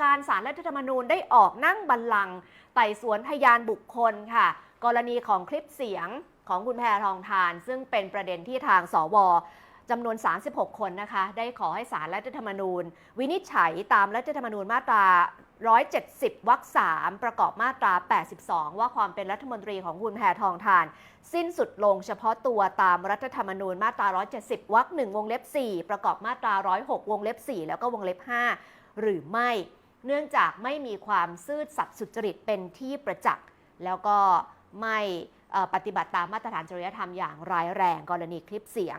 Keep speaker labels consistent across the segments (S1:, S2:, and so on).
S1: การสารรัฐธรรมนูญได้ออกนั่งบัลลังก์ไต่สวนพยานบุคคลค่ะ กรณีของคลิปเสียงของคุณแพทองทาน ซึ่งเป็นประเด็นที่ทางสวจำนวน 36 คนนะคะ ได้ขอให้สารรัฐธรรมนูญ วินิจฉัยตามรัฐธรรมนูญมาตรา 170 วรรค 3 ประกอบมาตรา 82 ว่าความเป็นรัฐมนตรีของคุณแพทองทาน สิ้นสุดลงเฉพาะตัวตามรัฐธรรมนูญมาตรา 170 วรรค 1 วงเล็บ 4 ประกอบมาตรา 106 วงเล็บ 4 แล้วก็วงเล็บ 5 หรือไม่ เนื่องจากไม่มีความซื่อสัตย์สุจริตเป็นที่ประจักษ์ แล้วก็ไม่ปฏิบัติตามมาตรฐานจริยธรรมอย่างร้ายแรงกรณีคลิปเสียง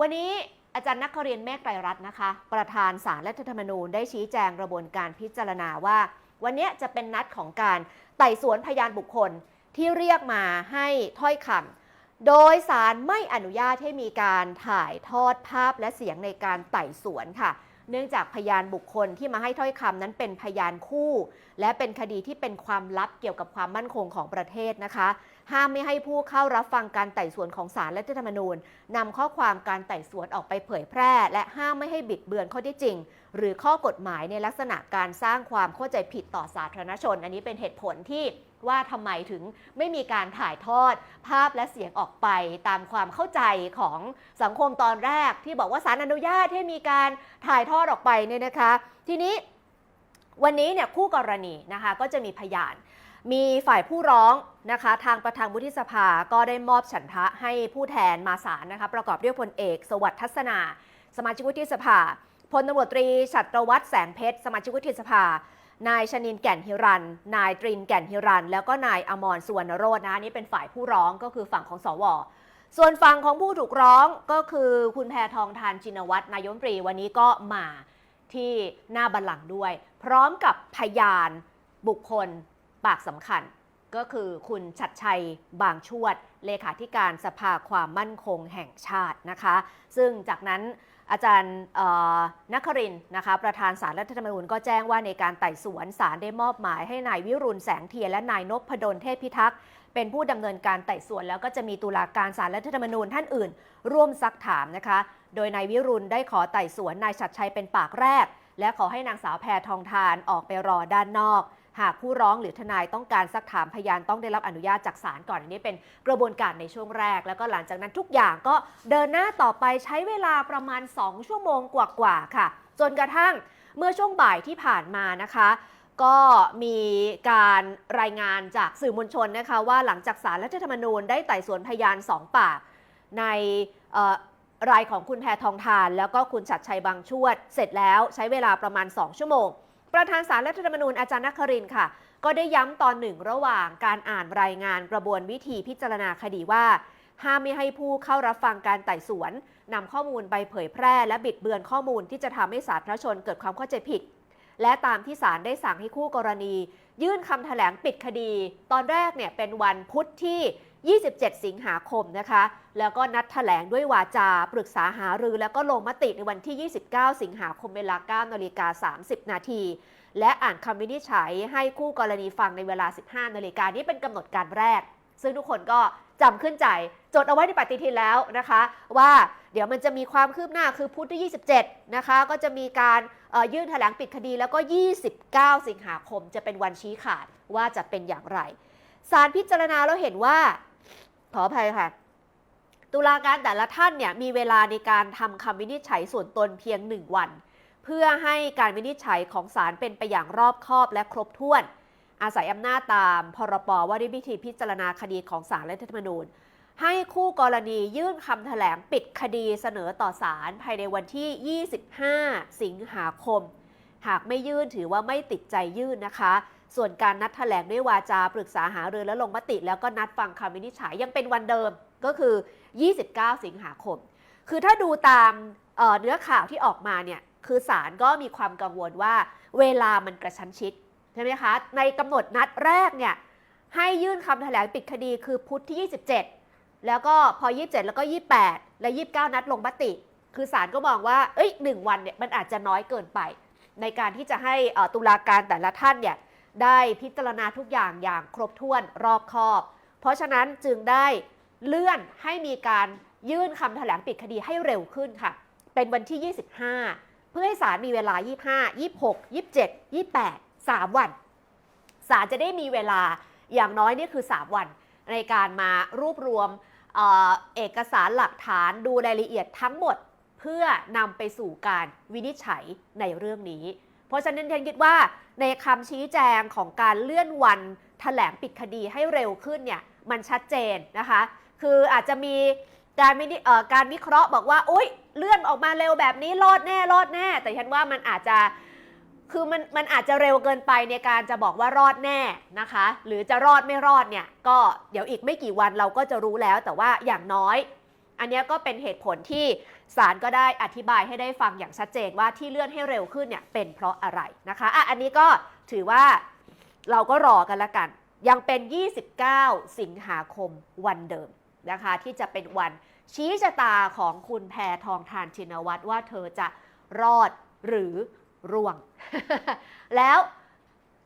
S1: วันนี้อาจารย์นักเรียนเมฆไตรรัตน์นะคะ ประธานสารรัฐธรรมนูญได้ชี้แจงกระบวนการพิจารณาว่า วันนี้จะเป็นนัดของการไต่สวนพยานบุคคลที่เรียกมาให้ถ้อยคำโดยสารไม่อนุญาตให้มีการถ่ายทอดภาพและเสียงในการไต่สวนค่ะ เนื่องจากพยานบุคคลที่มาให้ถ้อยคำนั้นเป็นพยานคู่ และเป็นคดีที่เป็นความลับเกี่ยวกับความมั่นคงของประเทศนะคะ ห้ามไม่ให้ผู้เข้ารับฟังการไต่สวนของศาลรัฐธรรมนูญนำข้อความการไต่สวนออกไปเผยแพร่ และห้ามไม่ให้บิดเบือนข้อที่จริง หรือข้อกฎหมายในลักษณะการสร้างความเข้าใจผิดต่อสาธารณชน อันนี้เป็นเหตุผลที่ว่าทำไมถึงไม่มีการถ่ายทอด ภาพและเสียงออกไปตามความเข้าใจของสังคมตอนแรก ที่บอกว่าสารอนุญาตให้มีการถ่ายทอดออกไปเนี่ยนะคะ ทีนี้วันนี้เนี่ยคู่กรณีนะคะก็จะมีพยานมีฝ่ายผู้ร้องนะคะทางประธานวุฒิสภาก็ได้มอบฉันทะให้ผู้แทนมาศาลนะคะประกอบด้วยพลเอก สวัสดิ์ทัศนา สมาชิกวุฒิสภา พลตำรวจตรีชัตรวัฒน์แสงเพชร สมาชิกวุฒิสภา นายชนินแก่นฮิรัน นายตรินแก่นฮิรัน แล้วก็นายอมรสุวรรณโรจน์นะนี่เป็นฝ่ายผู้ร้องก็คือฝั่งของสว ส่วนฝั่งของผู้ถูกร้องก็คือคุณแพทองทานชินวัตรนายมนตรีวันนี้ก็มาที่หน้าบัลลังก์ด้วย พร้อมกับพยานบุคคลปากสำคัญ ก็คือคุณชัดชัยบางชวด เลขาธิการสภาความมั่นคงแห่งชาตินะคะ ซึ่งจากนั้นอาจารย์นักครินนะคะประธานสารรัฐธรรมนูญก็แจ้งว่าในการไต่สวนสารได้มอบหมายให้นายวิรุณแสงเทียนและนายนพดลเทพพิทักษ์เป็นผู้ดำเนินการไต่สวนแล้วก็จะมีตุลาการสารรัฐธรรมนูญท่านอื่น ร่วมซักถามนะคะ โดยนายวิรุณได้ขอไต่สวนนายชัดชัยเป็นปากแรก และขอให้นางสาวแพรทองทานออกไปรอด้านนอก หากผู้ร้องหรือทนายต้องการซักถามพยานต้องได้รับอนุญาตจากศาลก่อนอันนี้เป็นกระบวนการในช่วงแรก แล้วก็หลังจากนั้นทุกอย่างก็เดินหน้าต่อไปใช้เวลาประมาณ 2 ชั่วโมงกว่าๆค่ะ จนกระทั่งเมื่อช่วงบ่ายที่ผ่านมานะคะก็มีการรายงานจากสื่อมวลชนนะคะว่าหลังจากสารรัฐธรรมนูญได้ไต่สวนพยานสองปาก ในรายของคุณแพทองทาน แล้วก็คุณชัดชัยบางชวด เสร็จแล้วใช้เวลาประมาณ 2 ชั่วโมง ประธานสารรัฐธรรมนูญอาจารย์นครินค่ะ ก็ได้ย้ำตอนหนึ่งระหว่างการอ่านรายงานกระบวนวิธีพิจารณาคดีว่า ห้ามไม่ให้ผู้เข้ารับฟังการไต่สวนนำข้อมูลไปเผยแพร่ และบิดเบือนข้อมูลที่จะทำให้สาธารณชนเกิดความเข้าใจผิด และตามที่ศาลได้สั่งให้คู่กรณี ยื่นคำแถลงปิดคดี ตอนแรกเนี่ยเป็นวันพุธที่ 27 สิงหาคมนะคะ แล้วก็นัดแถลงด้วยวาจา ปรึกษาหารือ แล้วก็ลงมติในวันที่ 29 สิงหาคมเวลา 9 นาฬิกา 30 นาที และอ่านคำวินิจฉัยให้คู่กรณีฟังในเวลา 15 นาฬิกานี่เป็นกำหนดการแรก ซึ่งทุกคนก็จำขึ้นใจ จดเอาไว้ในปฏิทินแล้วนะคะ ว่าเดี๋ยวมันจะมีความคืบหน้าคือพุธที่ 27 นะคะ ก็จะมีการยื่นแถลงปิดคดีแล้วก็ 29 สิงหาคมจะเป็นวันชี้ขาดว่าจะเป็นอย่างไรศาลพิจารณาแล้วเห็นว่า ขออภัยค่ะ ตุลาการแต่ละท่านเนี่ยมีเวลาในการทำคำวินิจฉัยส่วนตนเพียงหนึ่งวัน เพื่อให้การวินิจฉัยของศาลเป็นไปอย่างรอบคอบและครบถ้วน อาศัยอำนาจตามพรบว่าด้วยวิธีพิจารณาคดีของศาลรัฐธรรมนูญ ให้คู่กรณียื่นคำแถลงปิดคดีเสนอต่อศาลภายในวันที่ 25 สิงหาคม หากไม่ยื่นถือว่าไม่ติดใจยื่นนะคะ ส่วนการนัดแถลงด้วยวาจาปรึกษาหารือและลงมติ แล้วก็นัดฟังคำวินิจฉัยยังเป็นวันเดิมก็คือ 29 สิงหาคม คือถ้าดูตามเเนื้อข่าวที่ออกมาเนี่ยคือศาลก็มีความกังวลว่าเวลามันกระชั้นชิดใช่ไหมคะ ในกำหนดนัดแรกเนี่ยให้ยื่นคำแถลงปิดคดีคือพุธที่ 27 แล้วก็พอ 27 แล้วก็ 28 และ 29 นัดลงมติ คือศาลก็มองว่าเอ้ยหนึ่งวันเนี่ยมันอาจจะน้อยเกินไป ในการที่จะให้ตุลาการแต่ละท่านเนี่ย ได้พิจารณาทุกอย่างอย่างครบถ้วนรอบคอบ เพราะฉะนั้นจึงได้เลื่อนให้มีการยื่นคำแถลงปิดคดีให้เร็วขึ้นค่ะ เป็นวันที่ 25 เพื่อให้ศาลมีเวลา 25 26 27 28 3 วัน ศาลจะได้มีเวลาอย่างน้อยนี่คือ 3 วัน ในการมารวบรวมเอเอกสารหลักฐานดูรายละเอียดทั้งหมด เพื่อนำไปสู่การวินิจฉัยในเรื่องนี้ เพราะฉะนั้นฉันคิดว่าในคำชี้แจงของการเลื่อนวันแถลงปิดคดีให้เร็วขึ้นเนี่ยมันชัดเจนนะคะ คืออาจจะมีการวินิเอ่อการวิเคราะห์บอกว่าโอ๊ยเลื่อนออกมาเร็วแบบนี้รอดแน่รอดแน่ แต่ฉันว่ามันอาจจะคือมันมันอาจจะเร็วเกินไปในการจะบอกว่ารอดแน่นะคะ หรือจะรอดไม่รอดเนี่ยก็เดี๋ยวอีกไม่กี่วันเราก็จะรู้แล้วแต่ว่าอย่างน้อย อันนี้ก็เป็นเหตุผลที่ศาลก็ได้อธิบายให้ได้ฟังอย่างชัดเจนว่าที่เลื่อนให้เร็วขึ้นเนี่ยเป็นเพราะอะไรนะคะอะอันนี้ก็ถือว่าเราก็รอกันละกัน ยังเป็น 29 สิงหาคมวันเดิมนะคะ ที่จะเป็นวันชี้ชะตาของคุณแพทองทานชินวัตรว่าเธอจะรอดหรือร่วง แล้ว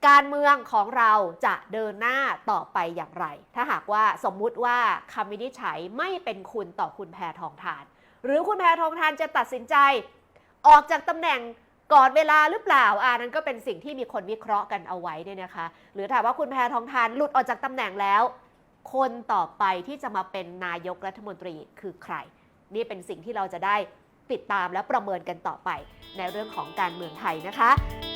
S1: การเมืองของเราจะเดินหน้าต่อไปอย่างไร ถ้าหากว่าสมมุติว่าคำวินิจฉัยไม่เป็นคุณต่อคุณแพทองทาน หรือคุณแพทองทานจะตัดสินใจ ออกจากตำแหน่งก่อนเวลาหรือเปล่าอ่านั้นก็เป็นสิ่งที่มีคนวิเคราะห์กันเอาไว้เนี่ยนะคะ หรือถามว่าคุณแพทองทานหลุดออกจากตำแหน่งแล้ว คนต่อไปที่จะมาเป็นนายกรัฐมนตรีคือใคร นี่เป็นสิ่งที่เราจะได้ติดตามและประเมินกันต่อไปในเรื่องของการเมืองไทยนะคะ